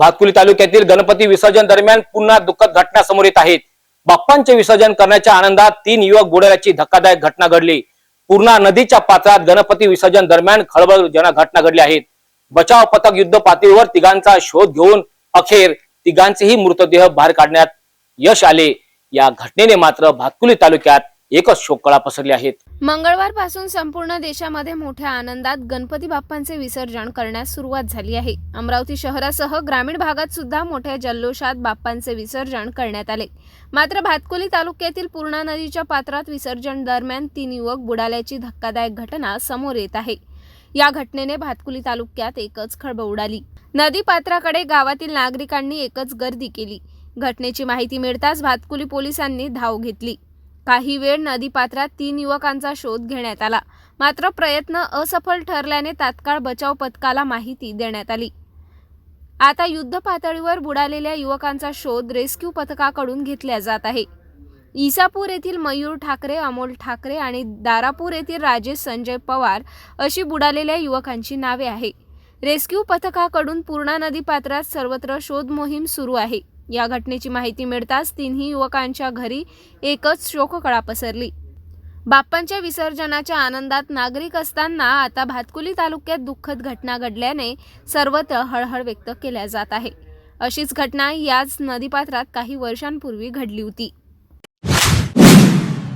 भातकुली तालुक्यातील गणपती विसर्जन दरम्यान पुन्हा दुःखद घटना समोर येत आहेत. बाप्पांचे विसर्जन करण्याच्या आनंदात तीन युवक बुडाल्याची धक्कादायक घटना घडली. पूर्णा नदीच्या पात्रात गणपती विसर्जन दरम्यान खळबळजनक घटना घडली आहेत. बचाव पथक युद्ध पातळीवर तिघांचा शोध घेऊन अखेर तिघांचेही मृतदेह बाहेर काढण्यात यश आले. या घटनेने मात्र भातकुली तालुक्यात एकच शोककळा पसरली आहेत. मंगळवारपासून संपूर्ण देशामध्ये मोठ्या आनंदात गणपती बाप्पांचे विसर्जन करण्यास सुरुवात झाली आहे. अमरावती शहरासह ग्रामीण भागात सुद्धा मोठ्या जल्लोषात बाप्पांचे विसर्जन करण्यात आले. मात्र भातकुली तालुक्यातील पूर्णा नदीच्या पात्रात विसर्जन दरम्यान तीन युवक बुडाल्याची धक्कादायक घटना समोर येत आहे. या घटनेने भातकुली तालुक्यात एकच खळबळ उडाली. नदी पात्राकडे गावातील नागरिकांनी एकच गर्दी केली. घटनेची माहिती मिळताच भातकुली पोलिसांनी धाव घेतली. काही वेळ नदीपात्रात तीन युवकांचा शोध घेण्यात आला. मात्र प्रयत्न असफल ठरल्याने तात्काळ बचाव पथकाला माहिती देण्यात आली. आता युद्ध पातळीवर बुडालेल्या युवकांचा शोध रेस्क्यू पथकाकडून घेतला जात आहे. इसापूर येथील मयूर ठाकरे अमोल ठाकरे आणि दारापूर येथील राजेश संजय पवार अशी बुडालेल्या युवकांची नावे आहे. रेस्क्यू पथकाकडून पूर्णा नदी पात्रात सर्वत्र शोध मोहीम सुरू आहे. या घटनेची माहिती मिळताच तिन्ही युवकांच्या घरी एकच शोककळा पसरली. बाप्पांच्या विसर्जनाच्या आनंदात नागरिक असताना आता भातकुली तालुक्यात दुःखद घटना घडल्याने सर्वत्र हळहळ व्यक्त केल्या जात आहे. अशीच घटना याच नदीपात्रात काही वर्षांपूर्वी घडली होती.